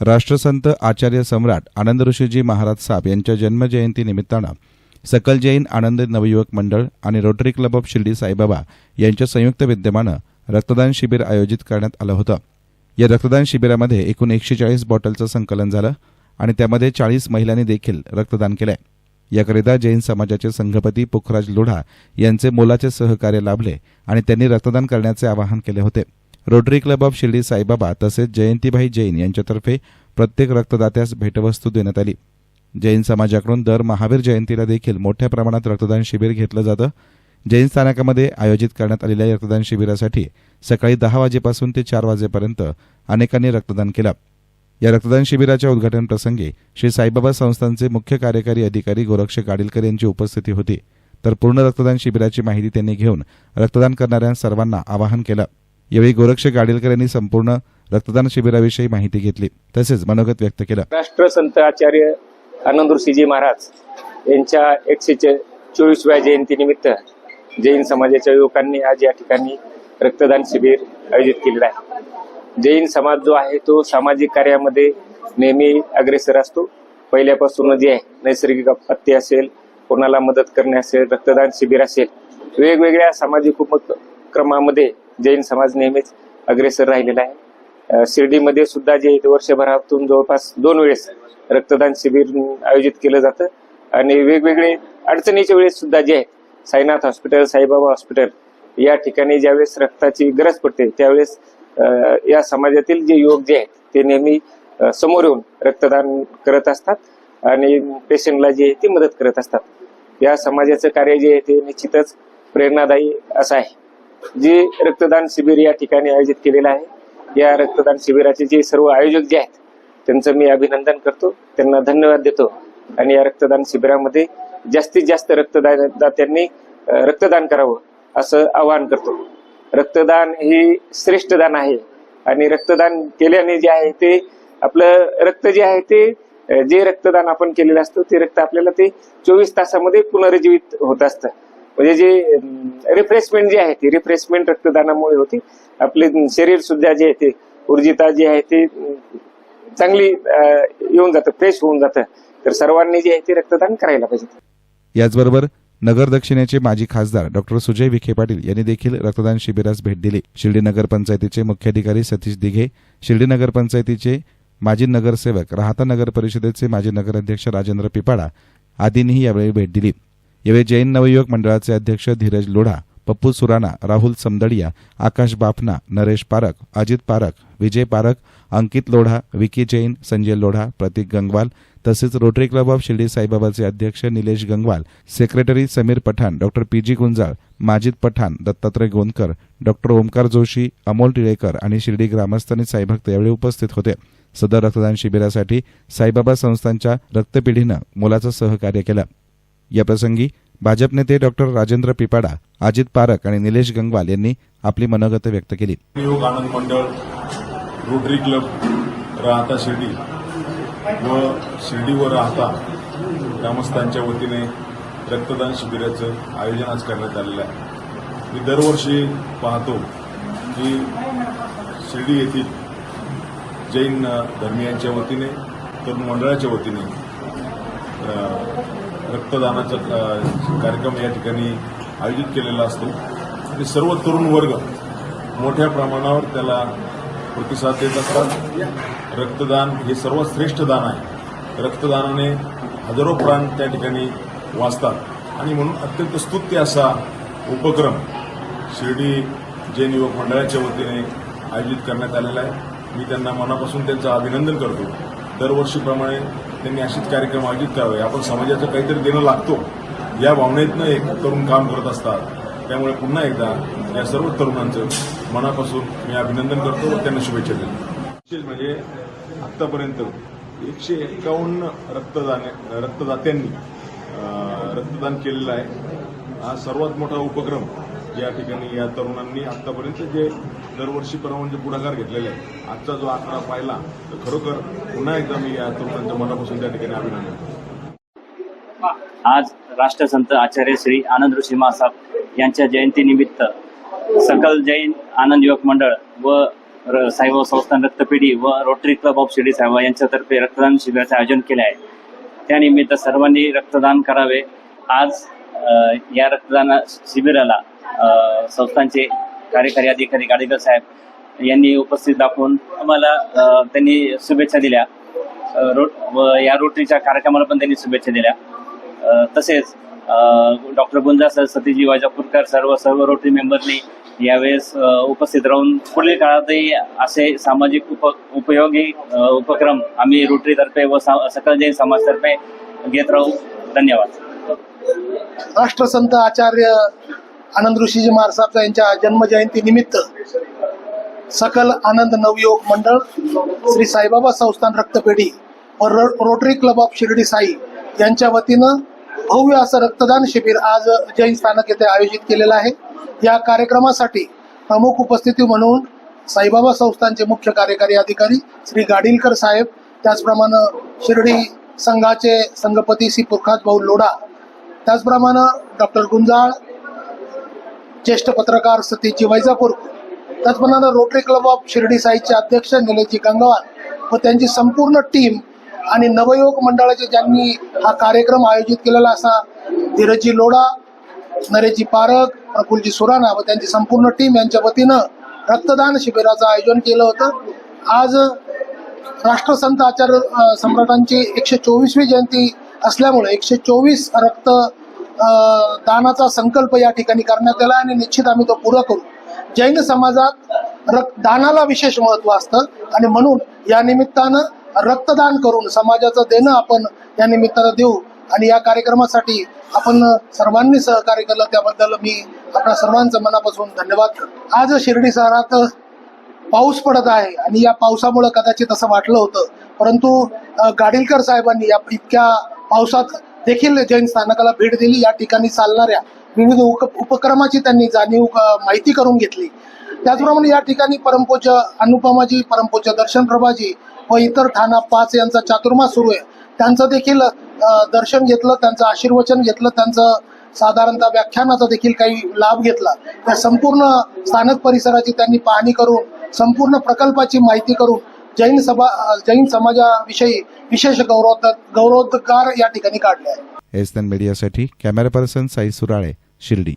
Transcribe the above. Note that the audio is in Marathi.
राष्ट्रसंत आचार्य सम्राट आनंद ऋषीजी महाराज साहेब यांच्या जन्मजयंती निमित्तानं सकल जैन आनंद नवयुवक मंडळ आणि Rotary Club of Shirdi Saibaba यांच्या संयुक्त विद्यमानं रक्तदान शिबिर आयोजित करण्यात आलं होतं. या रक्तदान शिबिरामध्ये एकूण एकशे चाळीस बॉटलचं संकलन झालं आणि त्यामध्ये चाळीस महिलांनी देखील रक्तदान केलंय. याकरिता जैन समाजाचे संघपती पुखराज लोढा यांचे मोलाचे सहकार्य लाभले आणि त्यांनी रक्तदान करण्याचे आवाहन केले होते. Rotary Club of Shirdi Saibaba तसेच जयंतीभाई जैन यांच्यातर्फे प्रत्येक रक्तदात्यास भेटवस्तू देण्यात आली. जैन समाजाकडून दर महावीर जयंतीला देखील मोठ्या प्रमाणात रक्तदान शिबिर घेतलं जातं. जैन स्थानकामध्ये आयोजित करण्यात आलेल्या रक्तदान शिबिरासाठी सकाळी दहा वाजेपासून ते चार वाजेपर्यंत अनेकांनी रक्तदान केलं. या रक्तदान शिबिराच्या उद्घाटनप्रसंगी श्री साईबाबा संस्थांचे मुख्य कार्यकारी अधिकारी गोरक्ष गाडीलकर यांची उपस्थिती होती. तर पूर्ण रक्तदान शिबिराची माहिती त्यांनी घेऊन रक्तदान करणाऱ्या सर्वांना आवाहन केलं. यावेळी गोरक्ष गाडीलकर यांनी संपूर्ण रक्तदान शिबिराविषयी माहिती घेतली. तसेच मनोगत व्यक्त केलं. राष्ट्र संत आचार्य आनंद महाराज यांच्या एकशे चोवीसव्या जयंतीनिमित्त जैन समाजाच्या युवकांनी आज या ठिकाणी रक्तदान शिबिर आयोजित केलेलं आहे. जैन समाज जो आहे तो सामाजिक कार्यामध्ये नेहमी अग्रेसर असतो. पहिल्यापासून जे आहे नैसर्गिक आपत्ती असेल कोणाला मदत करणे असेल रक्तदान शिबिर असेल वेगवेगळ्या सामाजिक उपक्रमामध्ये जैन समाज नेहमीच अग्रेसर राहिलेला आहे. शिर्डीमध्ये सुद्धा जे आहे ते वर्षभरातून जवळपास दोन वेळेस रक्तदान शिबिर आयोजित केलं जातं. आणि वेगवेगळे अडचणीच्या वेळेस सुद्धा जे आहे साईनाथ हॉस्पिटल साईबाबा हॉस्पिटल या ठिकाणी ज्यावेळेस रक्ताची गरज पडते त्यावेळेस या समाजातील जे युवक जे आहेत ते नेहमी समोर येऊन रक्तदान करत असतात आणि पेशंटला जे आहे ते मदत करत असतात. या समाजाचं कार्य जे आहे ते निश्चितच प्रेरणादायी असं आहे. जे रक्तदान शिबिर या ठिकाणी आयोजित केलेलं आहे. या रक्तदान शिबिराचे जे सर्व आयोजक जे आहेत त्यांचं मी अभिनंदन करतो. त्यांना धन्यवाद देतो. आणि या रक्तदान शिबिरामध्ये जास्तीत जास्त रक्तदानदात्यांनी रक्तदान करावं असं आवाहन करतो. रक्तदान हे श्रेष्ठ दान आहे. आणि रक्तदान केल्याने जे आहे ते आपलं रक्त जे आहे ते जे रक्तदान आपण केलेलं असतं ते रक्त आपल्याला ते चोवीस तासामध्ये पुनरुज्जीवित होत असतं. म्हणजे जे रिफ्रेशमेंट जे आहे ते रिफ्रेशमेंट रक्तदानामुळे होते. आपले शरीर सुद्धा जे आहे ते ऊर्जिता जी आहे ते चांगली येऊन जातं फ्रेश होऊन जातं. तर सर्वांनी जे आहे ते रक्तदान करायला पाहिजे. याचबरोबर नगर दक्षिणेचे माजी खासदार डॉक्टर सुजय विखे पाटील यांनी देखील रक्तदान शिबिरास भेट दिली. शिर्डी नगर पंचायतीचे मुख्याधिकारी सतीश दिघे शिर्डी नगर पंचायतीचे माजी नगरसेवक राहता नगर परिषदेचे माजी नगराध्यक्ष राजेंद्र पिपाडा आदींनीही यावेळी भेट दिली. यावेळी जैन नवयुवक मंडळाचे अध्यक्ष धीरज लोढा पप्पू सुराणा राहुल समदडिया आकाश बाफना नरेश पारख अजित पारख विजय पारख अंकित लोढा विकी जैन संजय लोढा प्रतीक गंगवाल तसेच रोटरी क्लब ऑफ शिर्डी साईबाबाचे अध्यक्ष Nilesh Gangwal secretary Sameer Pathan doctor P G Gunjal Majid Pathan Dattatray Gondkar doctor Omkar Joshi Amol Tilekar आणि शिर्डी ग्रामस्थ आणि साईभक्त यावेळी उपस्थित होते. सदर रक्तदान शिबिरासाठी साईबाबा संस्थांच्या रक्तपिढीनं मोलाचं सहकार्य केलं. याप्रसंगी भाजप नेते डॉक्टर राजेंद्र पिपाडा अजित पारख आणि निलेश गंगवाल यांनी आपली मनोगत व्यक्त केली. योग आनंद मंडळ रोटरी क्लब राहता शिर्डी. व शिर्डीवर राहता ग्रामस्थांच्या वतीने रक्तदान शिबिराचं आयोजन आज करण्यात आलेलं आहे. मी दरवर्षी पाहतो की शिर्डी येथील जैन धर्मियांच्या वतीने तर मंडळाच्या वतीने रक्तदानाचा कार्यक्रम या ठिकाणी आयोजित केलेला असतो. आणि सर्व तरुण वर्ग मोठ्या प्रमाणावर त्याला प्रतिसाद देत असतात. रक्तदान हे सर्वात श्रेष्ठ दान आहे. रक्तदानाने हजारो प्राण त्या ठिकाणी वाचतात. आणि म्हणून अत्यंत स्तुत्य असा उपक्रम शिर्डी जैन युवक मंडळाच्या वतीने आयोजित करण्यात आलेला आहे. मी त्यांना मनापासून त्यांचं अभिनंदन करतो. दरवर्षीप्रमाणे त्यांनी असेच कार्यक्रम आयोजित करावे. आपण समाजाचं काहीतरी देणं लागतो. या भावनेतनं एक तरुण काम करत असतात. त्यामुळे पुन्हा एकदा या सर्व तरुणांचं मनापासून मी अभिनंदन करतो व त्यांना शुभेच्छा देतो. विशेष म्हणजे आत्तापर्यंत एकशे एक्कावन्न रक्तदान रक्तदात्यांनी रक्तदान केलेलं आहे. हा सर्वात मोठा उपक्रम या ठिकाणी या तरुणांनी आतापर्यंत जे दरवर्षीप्रमाणे म्हणजे पुढाकार घेतलेला आहे. आजचा जो आकडा पाहिला तर खरोखर पुन्हा एकदा मी या तरुणांच्या मनापासून त्या ठिकाणी अभिनंदन करतो. आज राष्ट्रसंत आचार्य श्री आनंद ऋषी महासाहेब यांच्या जयंतीनिमित्त सकल जैन आनंद युवक मंडळ व र- साईबाबा संस्थान रक्तपेढी व Rotary Club of Shirdi Saibaba यांच्यातर्फे रक्तदान शिबिराचे आयोजन केले आहे. त्यानिमित्त सर्वांनी रक्तदान करावे. आज या रक्तदान शिबिराला संस्थांचे कार्यकारी अधिकारी गाडेकर साहेब यांनी उपस्थित दाखवून आम्हाला त्यांनी शुभेच्छा दिल्या. रो- व या रोटरीच्या कार्यक्रमाला पण त्यांनी शुभेच्छा दिल्या. तसेच डॉक्टर गुंजा सर सतीजी वाजापूरकर सर्व सर्व रोटरी मेंबरनी यावेळेस उपस्थित राहून पुढील काळातही असे सामाजिक उप उपयोगी उपक्रम आम्ही रोटरीतर्फे व सा- सकल जैन समाजतर्फे घेत राहू. धन्यवाद. राष्ट्रसंत आचार्य आनंद ऋषीजी महाराज यांच्या जन्मजयंती निमित्त सकल आनंद नवयोग मंडळ श्री साईबाबा संस्थान रक्तपेढी व row- Rotary Club of Shirdi Sai यांच्या वतीनं भव्य असं रक्तदान शिबिर आज जैन स्थानक येथे आयोजित केलेलं आहे. या कार्यक्रमासाठी प्रमुख उपस्थिती म्हणून साईबाबा संस्थानचे मुख्य कार्यकारी अधिकारी श्री गाडीलकर साहेब त्याचप्रमाणे शिर्डी संघाचे संघपती श्री पुरखात भाऊ लोढा त्याचप्रमाणे डॉक्टर गुंजाळ ज्येष्ठ पत्रकार सतीजी वैजापूर त्याचप्रमाणे रोटरी क्लब ऑफ शिर्डी साईचे अध्यक्ष निलेशजी गंगवार व त्यांची संपूर्ण टीम आणि नवयुवक मंडळाचे ज्यांनी हा कार्यक्रम आयोजित केलेला असा धीरजी लोढा नरेशजी पारख प्रफुलजी सुराणा व त्यांची संपूर्ण टीम यांच्या वतीनं रक्तदान शिबिराचं आयोजन केलं होतं. आज राष्ट्रसंत आचार्य सम्राटांची एकशे चोवीसवी जयंती असल्यामुळे एकशे चोवीस रक्त दानाचा संकल्प या ठिकाणी करण्यात आला आणि निश्चित आम्ही तो पुरा करू. जैन समाजात रक्त दानाला विशेष महत्त्व असतं आणि म्हणून या निमित्तानं रक्तदान करून समाजाचं देणं आपण या निमित्तानं देऊ आणि या कार्यक्रमासाठी आपण सर्वांनी सहकार्य केलं त्याबद्दल मी आपल्या सर्वांचं मनापासून धन्यवाद करतो. आज शिर्डी शहरात पाऊस पडत आहे आणि या पावसामुळे कदाचित असं वाटलं होतं परंतु गाडीलकर साहेबांनी या इतक्या पावसात देखील जैन स्थानकाला भेट दिली. या ठिकाणी चालणाऱ्या विविध उप उपक्रमाची त्यांनी जाणीव माहिती करून घेतली. त्याचप्रमाणे या ठिकाणी परमपूज्य अनुपमाजी परमपूज्य दर्शन प्रभाजी व इतर ठाणा पाच यांचा चातुर्मास सुरू आहे. त्यांचं देखील दर्शन घेतलं त्यांचं आशीर्वचन घेतलं त्यांचं साधारणतः व्याख्यानाचा देखील काही लाभ घेतला. या संपूर्ण स्थानक परिसराची त्यांनी पाहणी करून संपूर्ण प्रकल्पाची माहिती करून जैन सभा जैन समाजाविषयी विशेष गौरव गौरवोद्गार या ठिकाणी काढले आहे एस मीडियासाठी कॅमेरा पर्सन साई सुराळे शिर्डी.